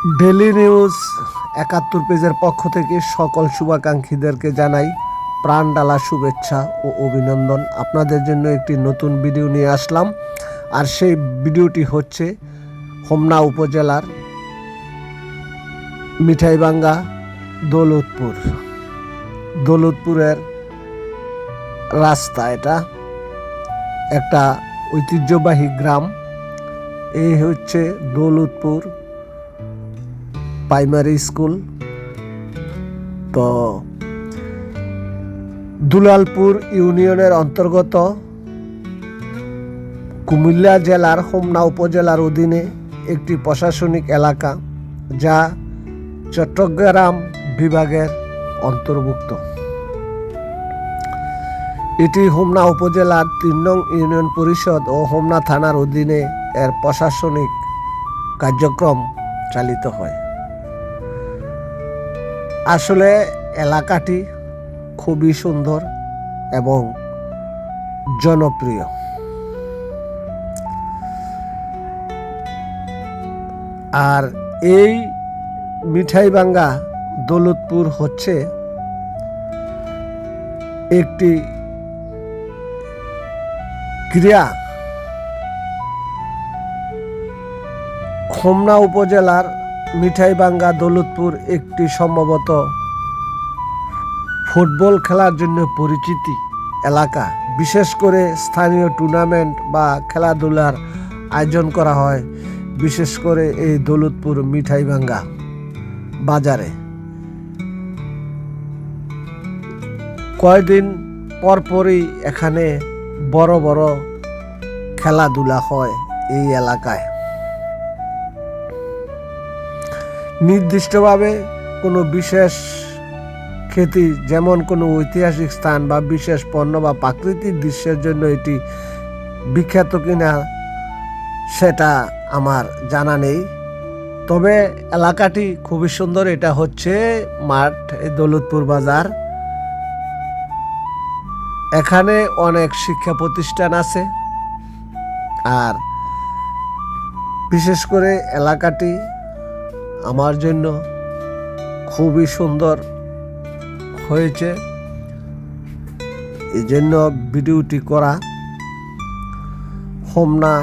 Daily news একাত্তর পেজের পক্ষ থেকে সকল শুভাকাঙ্ক্ষীদেরকে জানাই প্রাণ ডালা শুভেচ্ছা ও অভিনন্দন। আপনাদের জন্য একটি নতুন ভিডিও নিয়ে আসলাম। আর সেই ভিডিওটি হচ্ছে হোমনা উপজেলার মিঠাইবাঙ্গা, দৌলতপুর। দৌলতপুরের রাস্তা এটা। একটা ঐতিহ্যবাহী গ্রাম। এই হচ্ছে দৌলতপুর। প্রাইমারি স্কুল তো দুলালপুর ইউনিয়নের অন্তর্গত কুমিল্লা জেলার হোমনা উপজেলার অধীনে একটি প্রশাসনিক এলাকা, যা চট্টগ্রাম বিভাগের অন্তর্ভুক্ত। এটি হোমনা উপজেলার তিন নং ইউনিয়ন পরিষদ ও হোমনা থানার অধীনে এর প্রশাসনিক কার্যক্রম চালিত হয়। আসলে এলাকাটি খুবই সুন্দর এবং জনপ্রিয়। আর এই মিঠাইবাঙ্গা দৌলতপুর হচ্ছে একটি ক্রিয়া হোমনা উপজেলার মিঠাইবাঙ্গা দৌলতপুর একটি সম্ভবত ফুটবল খেলার জন্য পরিচিতি এলাকা। বিশেষ করে স্থানীয় টুর্নামেন্ট বা খেলাধুলার আয়োজন করা হয়, বিশেষ করে এই দৌলতপুর মিঠাইবাঙ্গা বাজারে। কয়দিন পরপরই এখানে বড় বড় খেলাধুলা হয় এই এলাকায়। নির্দিষ্টভাবে কোনো বিশেষ খ্যাতি, যেমন কোনো ঐতিহাসিক স্থান বা বিশেষ পণ্য বা প্রাকৃতিক দৃশ্যের জন্য এটি বিখ্যাত কিনা, সেটা আমার জানা নেই। তবে এলাকাটি খুবই সুন্দর। এটা হচ্ছে মাঠ দৌলতপুর বাজার। এখানে অনেক শিক্ষা প্রতিষ্ঠান আছে। আর বিশেষ করে এলাকাটি আমার জন্য খুবই সুন্দর হয়েছে। এই জন্য ভিডিওটি করা হোমনা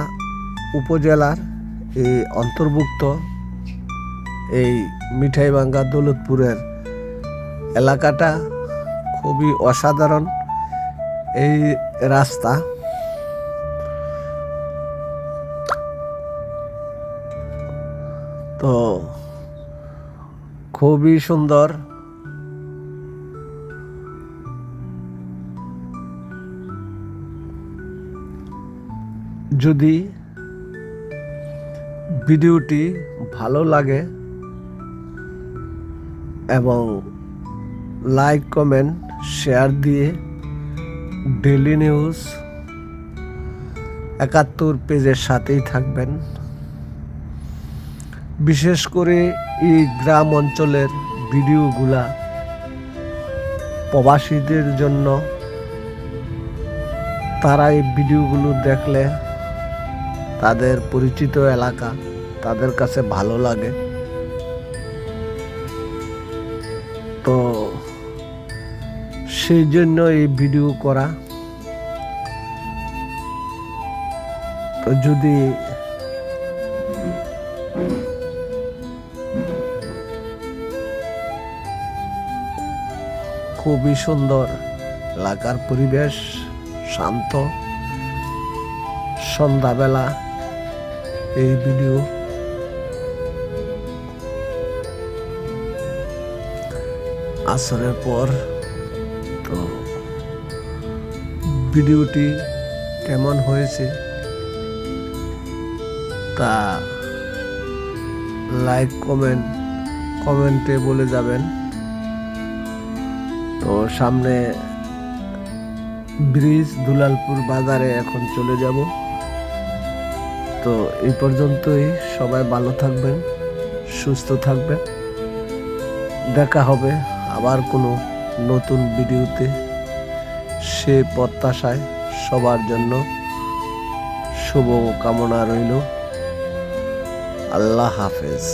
উপজেলার এই অন্তর্ভুক্ত এই মিঠাইবাঙ্গা দৌলতপুরের এলাকাটা খুবই অসাধারণ। এই রাস্তা তো খুবই সুন্দর। যদি ভিডিওটি ভালো লাগে এবং লাইক, কমেন্ট, শেয়ার দিয়ে ডেলি নিউজ একাত্তর পেজের সাথেই থাকবেন। বিশেষ করে এই গ্রাম অঞ্চলের ভিডিওগুলা প্রবাসীদের জন্য তারা এই ভিডিওগুলো দেখলে তাদের পরিচিত এলাকা তাদের কাছে ভালো লাগে। তো সেই জন্য এই ভিডিও করা। তো যদি খুবই সুন্দর। এলাকার পরিবেশ শান্ত। সন্ধ্যাবেলা এই ভিডিও। আসরের পর তো ভিডিওটি কেমন হয়েছে? তা লাইক কমেন্ট কমেন্টে বলে যাবেন। তো সামনে ব্রিজ দুলালপুর বাজারে এখন চলে যাব। তো এই পর্যন্তই, সবাই ভালো থাকবেন, সুস্থ থাকবেন। দেখা হবে আবার কোনো নতুন ভিডিওতে। সে প্রত্যাশায় সবার জন্য শুভ কামনা রইল। আল্লাহ হাফেজ।